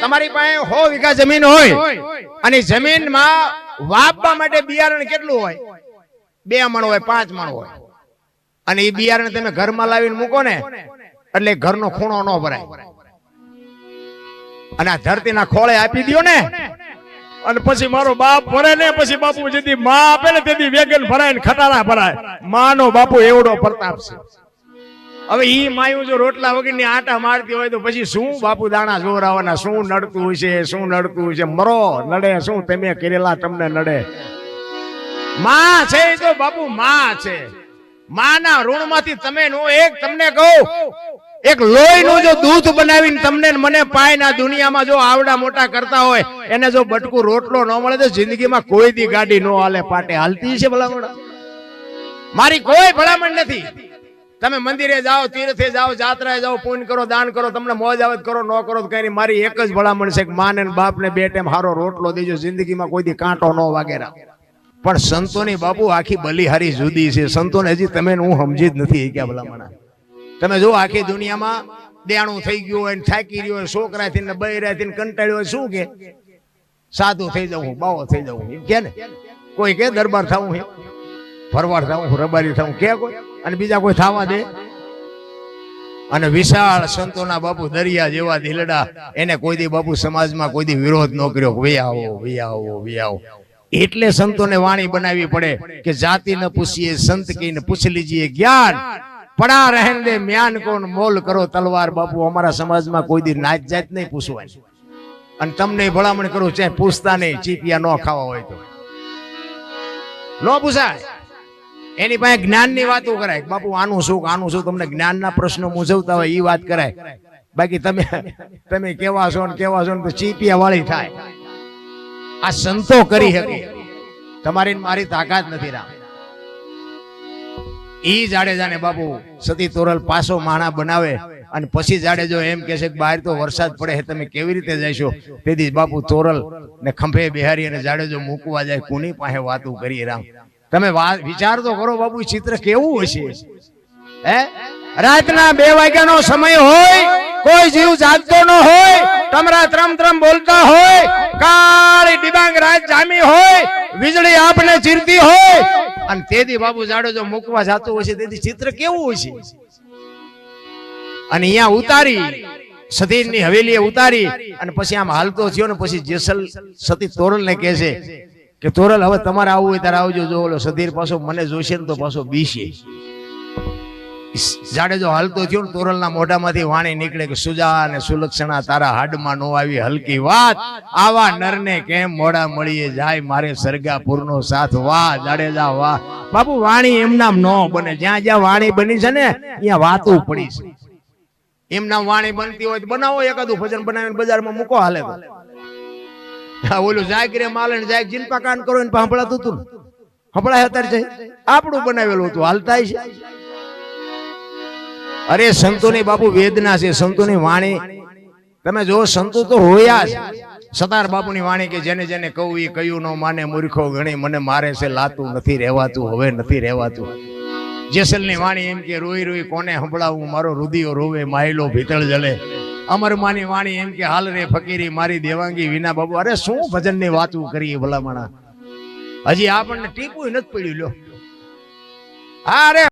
તમારી પાસે સો વીઘા જમીન હોય અને જમીનમાં વાપવા માટે બિયારણ કેટલું હોય? બે મણ હોય પાંચ મણ હોય. અને એ બિયારણ તમે ઘરમાં લાવીને મૂકો ને એટલે ઘરનો ખૂણો ન ભરાય. અને આ ધરતીના ખોળે આપી દ્યો ને. અને પછી મારો બાપ ભરે ને પછી બાપુ જેથી માં આપે ને તેથી વેગન ભરાય ને ખટારા ભરાય. માનો બાપુ એવડો પ્રતાપ છે. હવે ઈ માયું જો રોટલા વગરની આટા મારતી હોય તો પછી શું બાપુ દાણા જોરાવાના? શું નડતું છે? શું નડતું છે? મરો, નડે. શું તમે કરેલા તમને નડે? માં છે તો બાપુ, માં છે. માના ઋણમાંથી તમે નો એક તમને કહું, એક લોહીનું જો દૂધ બનાવીને તમને મને મને પાયના દુનિયામાં જો આવડા મોટા કરતા હોય, એને જો બટકું રોટલો ન મળે તો જિંદગીમાં કોઈ દી ગાડી નો હાલે, પાટે હાલતી છે ભલામણ. મારી કોઈ ભલામણ નથી. તમે મંદિરે જાઓ, તીર્થે જાઓ, જાત્રાએ જાઓ પૂન કરો, દાન કરો, તમને મોજ આવત કરો, ન કરો તો કઈ મારી એક જ ભલામણ છે કે માને બાપને બે ટાઈમ હારો રોટલો દેજો, જિંદગીમાં કોઈ કાંટો ન વાગેરા પણ સંતોની બાપુ આખી બલિહારી જુદી છે. સંતોને હજી તમે હું સમજી જ નથી ક્યાં ભલામણ તમે જો આખી દુનિયામાં દેણું થઈ ગયું હોય થાકી રહ્યો હોય છોકરાથી ને બૈરાથી ને કંટાળ્યો હોય, શું કે? સાધુ થઈ જાઉં બાવો થઈ એમ કે ને? કોઈ કે દરબાર થવું હે ફરવાર થવું રબારી થવું કે કોઈ? અને બીજા કોઈ થવા દે? અને વિશાળ સંતોના બાપુ દરિયા જેવા ધીલડા એને કોઈ દી બાપુ સમાજમાં કોઈ દી વિરોધ ન કર્યો. કે આવો વી આવો વી આવો. એટલે સંતોને વાણી બનાવવી પડે કે જાતિ ન પૂછીએ, સંત કહીને પૂછી લીજીએ. જ્ઞાન, પડા રહેન દે, મ્યાન કોણ મોલ કરો તલવાર. બાપુ, અમારા સમાજમાં કોઈ દી નાચ જાત નહીં પૂછવાની અને તમને ભલામણ કરું ચાહે, પૂછતા નહીં, ચીપિયા ન ખાવા હોય તો. ન પૂછાય. એની પાસે જ્ઞાનની વાતો કરાય. બાપુ, આનું શું આનું શું? તમને જ્ઞાનના પ્રશ્નો મૂંઝવતા હોય એ વાત કરાય. બાકી તમે તમે કેવા છો ને કેવા છો ને ચીપિયા વાળી થાય. આ સંતો કરી શકે તમારી મારી તાકાત નથી રામ ઈ જાડેજાને બાપુ, સતી તોરલ પાસો માણા બનાવે અને પછી જાડેજો એમ કે છે કે બહાર તો વરસાદ પડે છે તમે કેવી રીતે જઈશો? તેથી બાપુ તોરલ ને ખંભે બિહારી અને જાડેજો મૂકવા જાય, કોની પાસે વાતું કરીએ રામ? તમે વિચાર તો કરો બાબુ ચિત્ર કેવું હશે? હે? રાતના બે વાગ્યાનો સમય હોય કોઈ જીવ જાગતો ન હોય તમરા ત્રમ ત્રમ બોલતા હોય કાળી ડિબાંગ રાત જામી હોય વીજળી આપને ચીરતી હોય. અને તેથી બાબુ જાડો જો મૂકવા જતું હોય છે તેથી ચિત્ર કેવું હોય છે અને અહીંયા ઉતારી સતીની હવેલીએ ઉતારી અને પછી આમ હાલતો થયો ને પછી જેસલ સતી તોરલ ને કહે છે કે તોરલ હવે તમારે આવવું હોય ત્યારે આવજો, જો ઓલો સધીર પાછો મને જોશે ને તો પાછો બીશે. જાડેજો હાલતો થયો ને તોરલના મોઢામાંથી વાણી નીકળે કે સુજા અને સુલક્ષણા તારા હાડમાં નો આવી હલકી વાત. આવા નરને કેમ મોડા મળીએ જાય? મારે સરગાપુરનો સાથ વાહ, જાડેજા વાહ. બાપુ, વાણી એમનામ નો બને. જ્યાં જ્યાં વાણી બની છે ને, ત્યાં વાતું પડી છે. એમના વાણી બનતી હોય તો બનાવો એકાદું ભજન બનાવીને બજારમાં મૂકો હાલે ઓલું જાગરે માલે ને જાગ જીનપા કાન કરો ને સાંભળાતું હતું ને. અત્યારે આપણું બનાવેલું હતું હાલતા છે. અરે, સંતોની બાપુ વેદના છે, સંતોની વાણી. તમે જો સંતો તો હોયા છે સતાર બાપુની વાણી કે જેને જેને કહું એ કયું ન માને મૂર્ખો ગણી, મને મારે છે લાતું, નથી રહેવાતું, હવે નથી રહેવાતું. જેસલની વાણી એમ કે, રોઈ રોઈ કોને સંભળાવું? મારો રુદિયો રોવે, માયલો ભીતળ જલે. અમરમાની વાણી એમ કે હાલ રે ફકીરી, મારી દેવાંગી વિના બાબુ. અરે શું ભજનની વાતું કરીએ ભલામણા? હજી આપણને ટીપું નથી પડ્યું, લ્યો. અરે